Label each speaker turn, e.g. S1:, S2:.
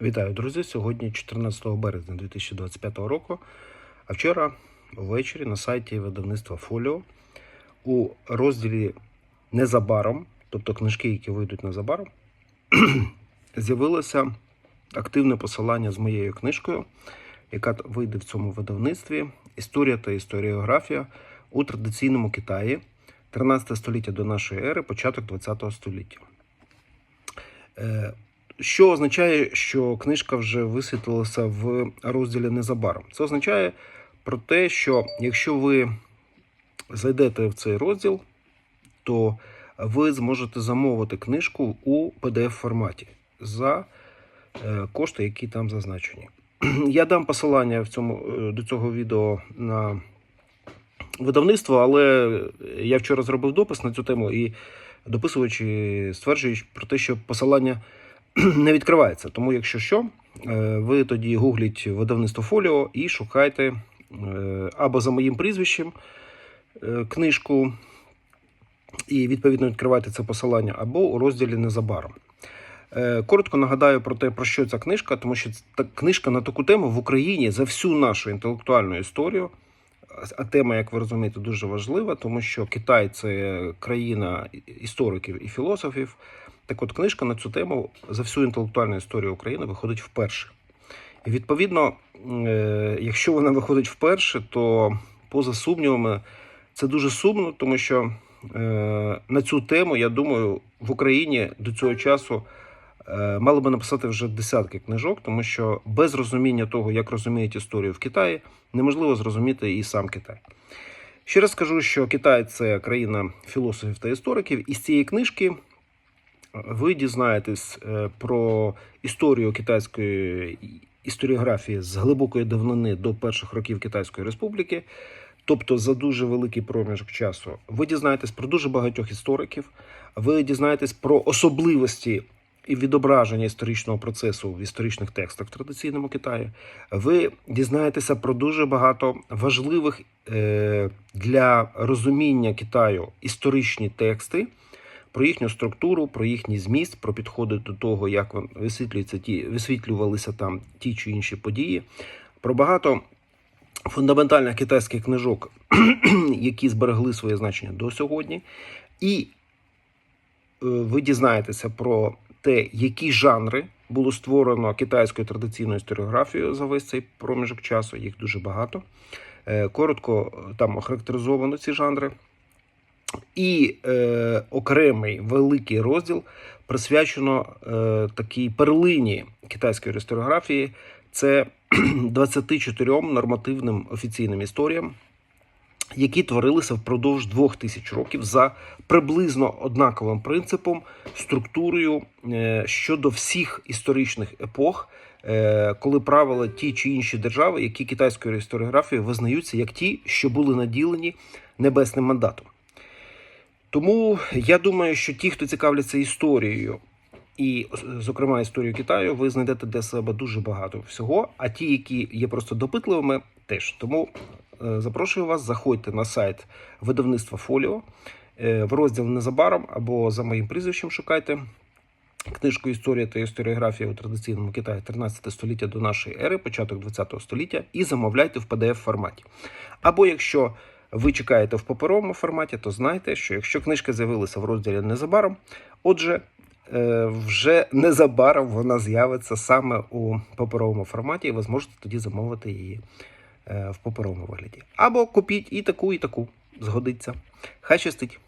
S1: Вітаю, друзі! Сьогодні 14 березня 2025 року. А вчора ввечері на сайті видавництва Фоліо у розділі Незабаром, тобто книжки, які вийдуть незабаром, з'явилося активне посилання з моєю книжкою, яка вийде в цьому видавництві Історія та історіографія у традиційному Китаї 13 століття до нашої ери, початок 20 століття. Що означає, що книжка вже висвітлилася в розділі незабаром? Це означає про те, що якщо ви зайдете в цей розділ, то ви зможете замовити книжку у pdf форматі за е, кошти, які там зазначені. Я дам посилання в цьому, е, до цього відео на видавництво, але я вчора зробив допис на цю тему і дописувачі стверджують про те, що посилання не відкривається. Тому, якщо що, е, ви тоді гугліть видавництво фоліо і шукайте е, або за моїм прізвищем е, книжку, і відповідно відкривайте це посилання, або у розділі незабаром. Коротко нагадаю про те, про що ця книжка, тому що ця книжка на таку тему в Україні за всю нашу інтелектуальну історію. А тема, як ви розумієте, дуже важлива, тому що Китай це країна істориків і філософів. Так от книжка на цю тему за всю інтелектуальну історію України виходить вперше. І відповідно, е, якщо вона виходить вперше, то поза сумнівами це дуже сумно, тому що е, на цю тему, я думаю, в Україні до цього часу мали би написати вже десятки книжок, тому що без розуміння того, як розуміють історію в Китаї, неможливо зрозуміти і сам Китай. Ще раз скажу, що Китай це країна філософів та істориків, і з цієї книжки ви дізнаєтесь е, про історію китайської історіографії з глибокої давнини до перших років Китайської Республіки, тобто за дуже великий проміжок часу. Ви дізнаєтесь про дуже багатьох істориків, ви дізнаєтесь про особливості і відображення історичного процесу в історичних текстах в традиційному Китаї. Ви дізнаєтеся про дуже багато важливих е, для розуміння Китаю історичні тексти про їхню структуру, про їхній зміст, про підходи до того, як висвітлюються ті, висвітлювалися там ті чи інші події, про багато фундаментальних китайських книжок, які зберегли своє значення до сьогодні, і е, ви дізнаєтеся про те, які жанри було створено китайською традиційною історіографією за весь цей проміжок часу. Їх дуже багато. Е, Коротко е, там охарактеризовано ці жанри. І е, окремий великий розділ присвячено е, такій перлині китайської історіографії. Це 24 нормативним офіційним історіям, які творилися впродовж двох тисяч років за приблизно однаковим принципом, структурою е, щодо всіх історичних епох, е, коли правили ті чи інші держави, які китайською історіографією визнаються як ті, що були наділені небесним мандатом. Тому я думаю, що ті, хто цікавляться історією, і, зокрема, історією Китаю, ви знайдете для себе дуже багато всього. А ті, які є просто допитливими, теж. Тому запрошую вас, заходьте на сайт видавництва Фоліо е, в розділ незабаром або за моїм прізвищем шукайте. Книжку Історія та історіографія у традиційному Китаї 13 століття до нашої ери, початок 20 століття, і замовляйте в pdf форматі. Або якщо ви чекаєте в паперовому форматі, то знайте, що якщо книжка з'явилася в розділі незабаром, отже, е, вже незабаром вона з'явиться саме у паперовому форматі, і ви зможете тоді замовити її е, в паперовому вигляді. Або купіть і таку, і таку. Згодиться. Хай щастить!